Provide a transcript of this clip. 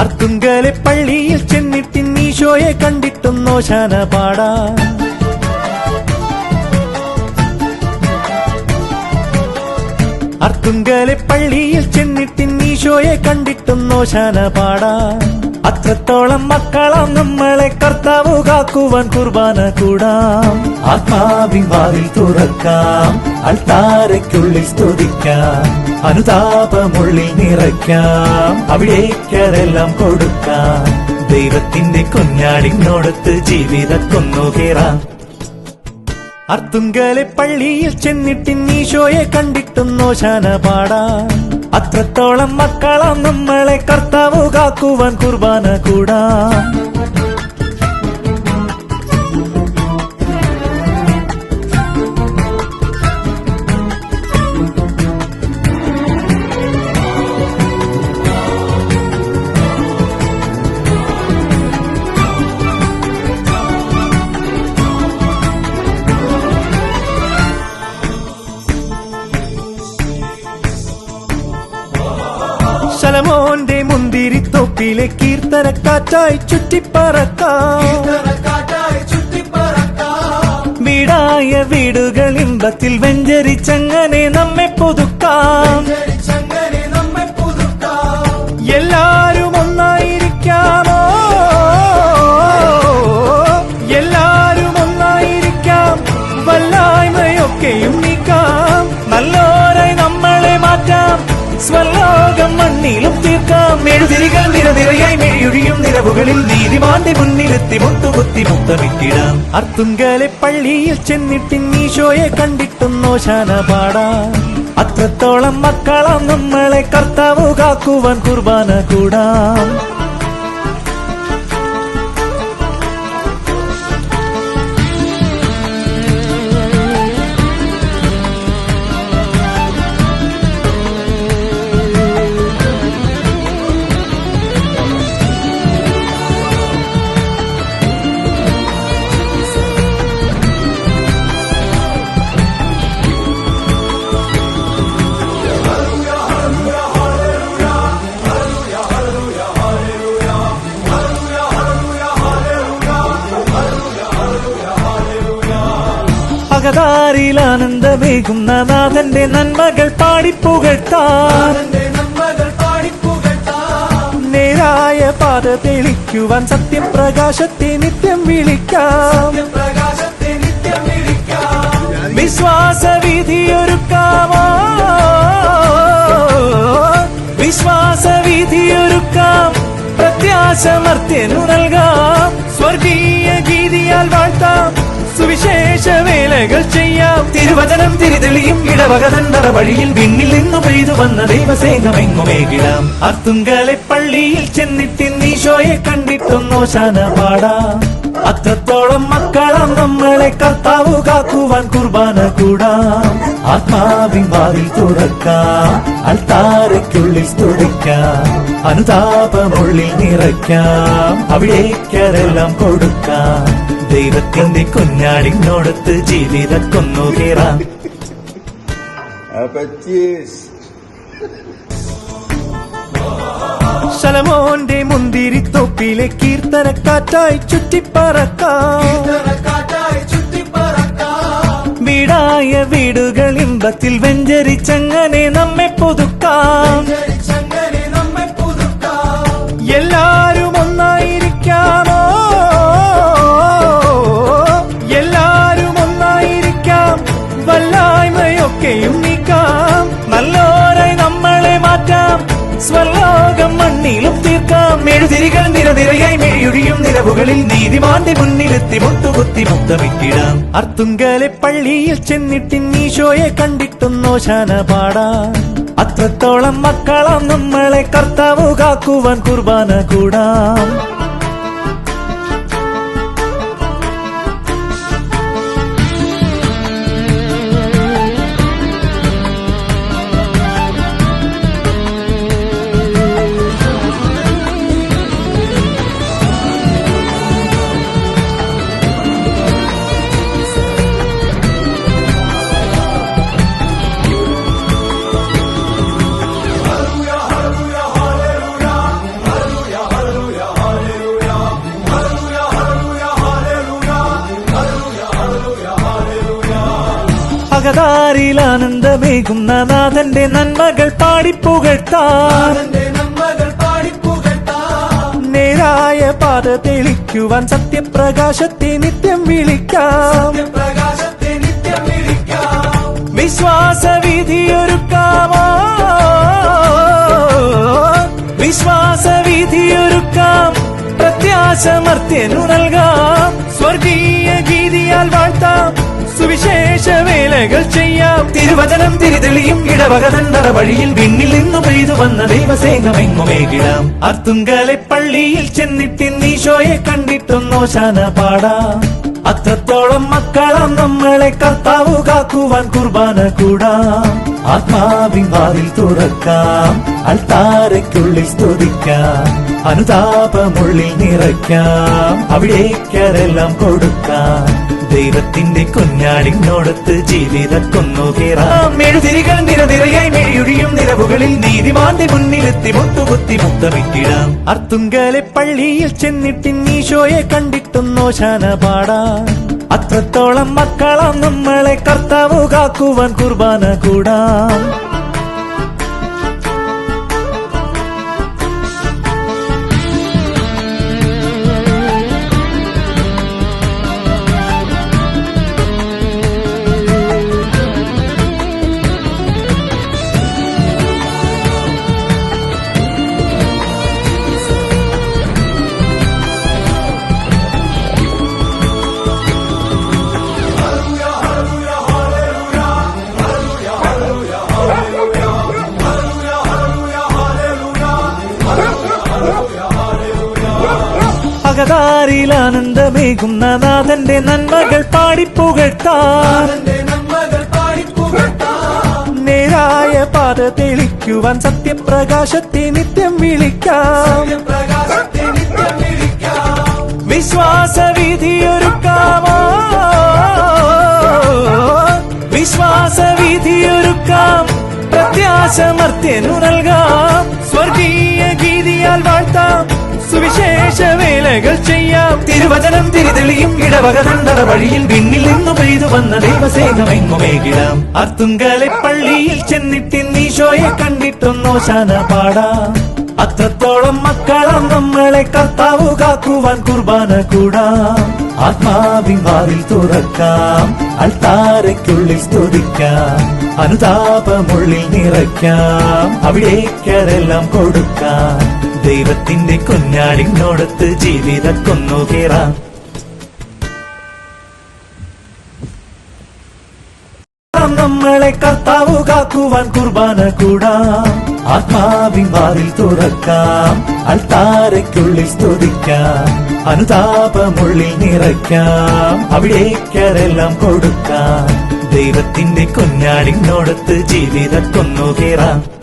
അർത്തുങ്കലെ പള്ളിയിൽ ചെന്നിട്ട് ഈശോയെ കണ്ടിട്ടും നോശാന പാടാ അർത്തുങ്കലെ പള്ളിയിൽ ചെന്നിട്ട് ഈശോയെ കണ്ടിട്ടും നോശാന അത്രത്തോളം മക്കളാം നമ്മളെ കർത്താവ് കാക്കുവാൻ കുർബാന കൂടാം. ആത്മാവിൻ വാതിൽ തുറക്കാം അൾത്താരയ്ക്കുള്ളിൽ സ്തുതിക്കാം അനുതാപമുള്ളിൽ നിറയ്ക്കാം അവിടേക്കതെല്ലാം കൊടുക്കാം. ദൈവത്തിന്റെ കുഞ്ഞാടിനോടത്ത് ജീവിതക്കൊന്നുകേറാം അർത്തുങ്കലെ പള്ളിയിൽ ചെന്നിട്ടിന്നീശോയെ കണ്ടിട്ടും നോശാന പാടാ. അത്രത്തോളം മക്കളാം നമ്മളെ കർത്താവ് കാക്കുവാൻ കുർബാന കൂടാം. മുന്തിരിത്തോപ്പിലെ കീർത്തനക്കാറ്റായി ചുറ്റിപ്പറക്കാം. വീടായ വീടുകൾ ഇമ്പത്തിൽ വെഞ്ചരിച്ചങ്ങനെ നമ്മെ പുതുക്കാം. നിലവുകളിൽ നീതിമാന്റെ മുന്നിലെത്തി മുട്ടുകുത്തി മുത്തമിട്ടിടാം. അർത്തുങ്കലെ പള്ളിയിൽ ചെന്നിട്ട് ഈശോയെ കണ്ടിട്ടും നോശാന പാടാം. അത്രത്തോളം മക്കളാം നമ്മളെ കർത്താവ് കാക്കുവാൻ കുർബാന കൂടാം. അകതാരിൽ ആനന്ദമേകുന്ന നാഥന്റെ നന്മകൾ പാടിപ്പുകഴ്ത്താൻ നേരായ പാത തെളിക്കുവാൻ സത്യം പ്രകാശത്തെ നിത്യം വിളിക്കാം. വിശ്വാസ വിധിയൊരുക്കാമോ വിശ്വാസ വിധിയൊരുക്കാം പ്രത്യാശമർത്യനു നൽകാം. വേലകൾ ചെയ്യാം. തിരുവചനം തിരിതെളിയും ഇടവകതണ്ടറ വഴിയിൽ വിണ്ണിൽ നിന്നു പെയ്തു വന്ന ദൈവസേനമെങ്ങുമേകിടാം അത്തുങ്കലെ പള്ളിയിൽ ചെന്നിട്ട് നീശോയെ കണ്ടിട്ടൊന്നോ നോശാന പാടാം. അത്രത്തോളം മക്കളാം നമ്മളെ കർത്താവ് കാക്കുവാൻ കുർബാന കൂടാം. ആത്മാവിൻ വാതിൽ തുറക്കാം. അൽത്താരയ്ക്കുള്ളിൽ സ്തുതിക്കാം. അനുതാപമുള്ളിൽ നിറയ്ക്കാം. അവിടേക്കതെല്ലാം കൊടുക്കാം. ദൈവത്തിന്റെ കുഞ്ഞാടിനോടത്ത് ജീവിത ശലമോന്റെ മുന്തിരി തൊപ്പിലെ കീർത്തന കാറ്റായി ചുറ്റിപ്പറക്കാം. വീടായ വീടുകൾ ഇമ്പത്തിൽ വെഞ്ചരിച്ചങ്ങനെ നമ്മെ പുതുക്കാം. എല്ലാരും മണ്ണിലും തീർക്കാം. എഴുതിരികൾ നിരനിരയായി മെഴിയൊഴിയും നിലവുകളിൽ നീതിമാന്റെ മുന്നിലെത്തി മുട്ടുകുത്തി മുത്തമിട്ടിടാം. അർത്തുങ്കലെ പള്ളിയിൽ ചെന്നിട്ടിൻ ഈശോയെ കണ്ടിട്ടുന്നോ ശാന പാടാം. അത്രത്തോളം മക്കളാം നമ്മളെ കർത്താവ് കാക്കുവാൻ കുർബാന കൂടാം. അകതാരിൽ ആനന്ദമേകുന്ന നാഥന്റെ നന്മകൾ പാടിപ്പുകഴ്ത്താൻ നേരായ പാത തെളിക്കുവാൻ സത്യപ്രകാശത്തെ നിത്യം വിളിക്കാം. വിശ്വാസ വിധിയൊരുക്കാമോ വിശ്വാസ വിധിയൊരുക്കാം പ്രത്യാശമർത്യനു നൽകാം. സ്വർഗീയ ഗീതിയാൽ വേലകൾ ചെയ്യാം. തിരുവചനം തിരിതെളിയും ഇടവകതൻ വഴിയിൽ വിണ്ണിൽ നിന്നു പെയ്തു വന്ന ദൈവസേനമെങ്ങുമേകിടാം അത്തുങ്കലെ പള്ളിയിൽ ചെന്നിട്ടിന്നീശോയെ കണ്ടിട്ടൊന്നോ ശാന പാടാം. അത്രത്തോളം മക്കളാം നമ്മളെ കർത്താവു കാക്കുവാൻ കുർബാന കൂടാം. ആത്മാവിൻ വാതിൽ തുറക്കാം. അൾത്താരയ്ക്കുള്ളിൽ സ്തുതിക്കാം. അനുതാപമുള്ളിൽ നിറയ്ക്കാം. അവിടേക്കരെല്ലാം കൊടുക്കാം. ദൈവത്തിന്റെ കുഞ്ഞാടിനോടത്ത് ജീവിത കൊന്നുകേറാം. മെഴുതിരികൾ നിരനിരയായി മെഴിയൊഴിയും നിലവുകളിൽ നീതിമാന്റെ മുന്നിലെത്തി മുത്തുകുത്തി മുത്തമിട്ടിടാം. അർത്തുങ്കലെ പള്ളിയിൽ ചെന്നിട്ടിന്നീശോയെ ഈശോയെ ശാന പാടാം. അത്രത്തോളം മക്കളാം നമ്മളെ കർത്താവ് കാക്കുവാൻ കുർബാന കൂടാം. അകതാരിൽ ആനന്ദമേകുന്ന നാഥന്റെ നന്മകൾ പാടിപ്പുകഴ്ത്താൻ നേരായ പാത തെളിക്കുവാൻ സത്യപ്രകാശത്തെ നിത്യം വിളിക്കാം. വിശ്വാസ വിധിയൊരുക്കാമോ വിശ്വാസ വിധിയൊരുക്കാം പ്രത്യാശമർത്യനു നൽകാം. സ്വർഗീയ ഗീതിയാൽ വാഴ്ത്താം. സുവിശേഷ വേലകൾ ചെയ്യാം. തിരുവചനം തിരിതെളിയും ഇടവക ഇടവകതണ്ടറ വഴിയിൽ വിണ്ണിൽ നിന്നു പെയ്തു വന്ന ദൈവസേനമെങ്ങുമേകിടാം അത്തുങ്കലെ പള്ളിയിൽ ചെന്നിട്ടിന്നീശോയെ കണ്ടിട്ടൊന്നോ ശാന പാടാം. അത്രത്തോളം മക്കളാം നമ്മളെ കർത്താവ് കാക്കുവാൻ കുർബാന കൂടാം. ആത്മാവിൻ തുറക്കാം. അൾത്താരയ്ക്കുള്ളിൽ സ്തുതിക്കാം. അനുതാപമുള്ളിൽ നിറയ്ക്കാം. അവിടേക്കരെല്ലാം കൊടുക്കാം. ദൈവത്തിന്റെ കുഞ്ഞാടിനോടത്ത് ജീവിത കൊന്നുകേറാം. നമ്മളെ കർത്താവ് കാക്കുവാൻ കുർബാന കൂടാം. ആത്മാവിൻ തുറക്കാം. അൽത്താരയ്ക്കുള്ളിൽ സ്തുതിക്കാം. അനുതാപമുള്ളിൽ നിറയ്ക്കാം. അവിടേക്കരെല്ലാം കൊടുക്കാം. ദൈവത്തിന്റെ കുഞ്ഞാടിനോടത്ത് ജീവിത കൊന്നുകേറാം.